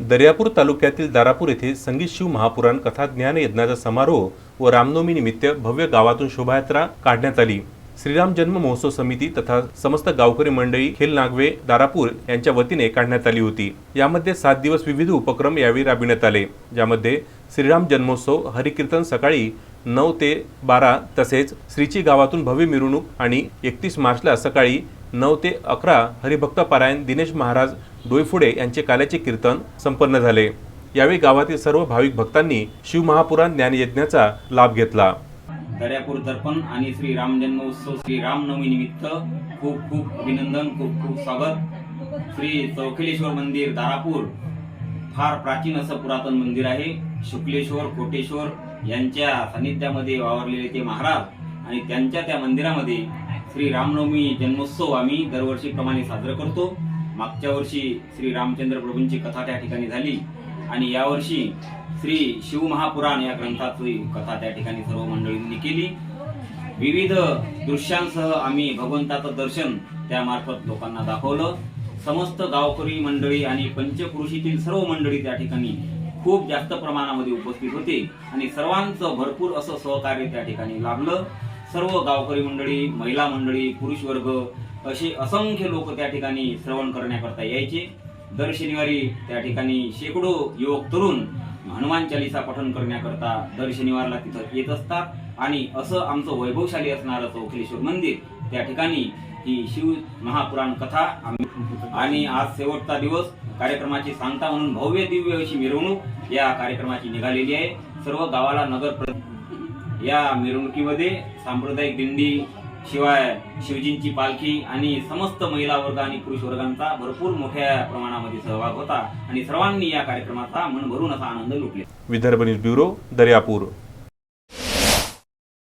दर्यापूर तालुक्यातील दारापूर येथे संगीत शिव महापुराण कथा ज्ञान यज्ञाचा समारोह व रामनवमी निमित्त भव्य गावातून शोभायात्रा काढण्यात आली. श्रीराम जन्म महोत्सव समिती तथा समस्त गावकरी मंडळी खेल नागवे दारापूर यांच्या वतीने काढण्यात आली होती. यामध्ये सात दिवस विविध उपक्रम यावेळी राबविण्यात आले. ज्यामध्ये श्रीराम जन्मोत्सव हरिकीर्तन सकाळी नऊ ते बारा तसेच श्रीची गावातून भव्य मिरवणूक आणि एकतीस मार्चला सकाळी नऊ ते अकरा हरिभक्त पारायण दिनेश महाराज डोईफुडे यांचे काल्याचे कीर्तन संपन्न झाले. यावेळी गावातील सर्व भाविक भक्तांनी शिवमहापुराण ज्ञानयज्ञाचा लाभ घेतला. दर्यापूर दर्पण आणि श्री राम जन्मोत्सव श्री रामनवमी निमित्त खूप खूप अभिनंदन खूप खूप स्वागत. श्री चौखलेश्वर मंदिर दारापूर फार प्राचीन असं पुरातन मंदिर आहे. शुक्लेश्वर कोटेश्वर यांच्या सानिध्यामध्ये वावरलेले ते महाराज आणि त्यांच्या त्या मंदिरामध्ये श्री रामनवमी जन्मोत्सव आम्ही दरवर्षीप्रमाणे साजरा करतो. मागच्या वर्षी श्री रामचंद्र प्रभूंची कथा त्या ठिकाणी झाली आणि यावर्षी श्री शिवमहापुराण या ग्रंथाची कथा त्या ठिकाणी सर्व मंडळींनी केली. विविध दृश्यांसह आम्ही भगवंताचं दर्शन त्यामार्फत लोकांना दाखवलं. समस्त गावकरी मंडळी आणि पंचकृषीतील सर्व मंडळी त्या ठिकाणी खूप जास्त प्रमाणामध्ये उपस्थित होते आणि सर्वांचं भरपूर असं सहकार्य त्या ठिकाणी लाभलं. सर्व गावकरी मंडळी महिला मंडळी पुरुष वर्ग असे असंख्य लोक त्या ठिकाणी श्रवण करण्याकरता यायचे. दर शनिवारी त्या ठिकाणी शेकडो युवक तरुण हनुमान चालिसा पठण करण्याकरता दर शनिवारला तिथं येत असतात. आणि असं आमचं वैभवशाली असणारं चौखलेश्वर मंदिर त्या ठिकाणी ही शिव महापुराण कथा आणि आज शेवटचा दिवस कार्यक्रमाची सांगता म्हणून भव्य दिव्य अशी मिरवणूक या कार्यक्रमाची निघालेली आहे. सर्व गावाला नगर या मिरवणुकीमध्ये सांप्रदायिक दिंडी शिवाय शिवजींची पालखी आणि समस्त महिला वर्ग आणि पुरुष वर्गांचा भरपूर मोठ्या प्रमाणामध्ये सहभाग होता. आणि सर्वांनी या कार्यक्रमाचा मन भरून असा आनंद लुटले. Vidarbha news bureau Daryapur.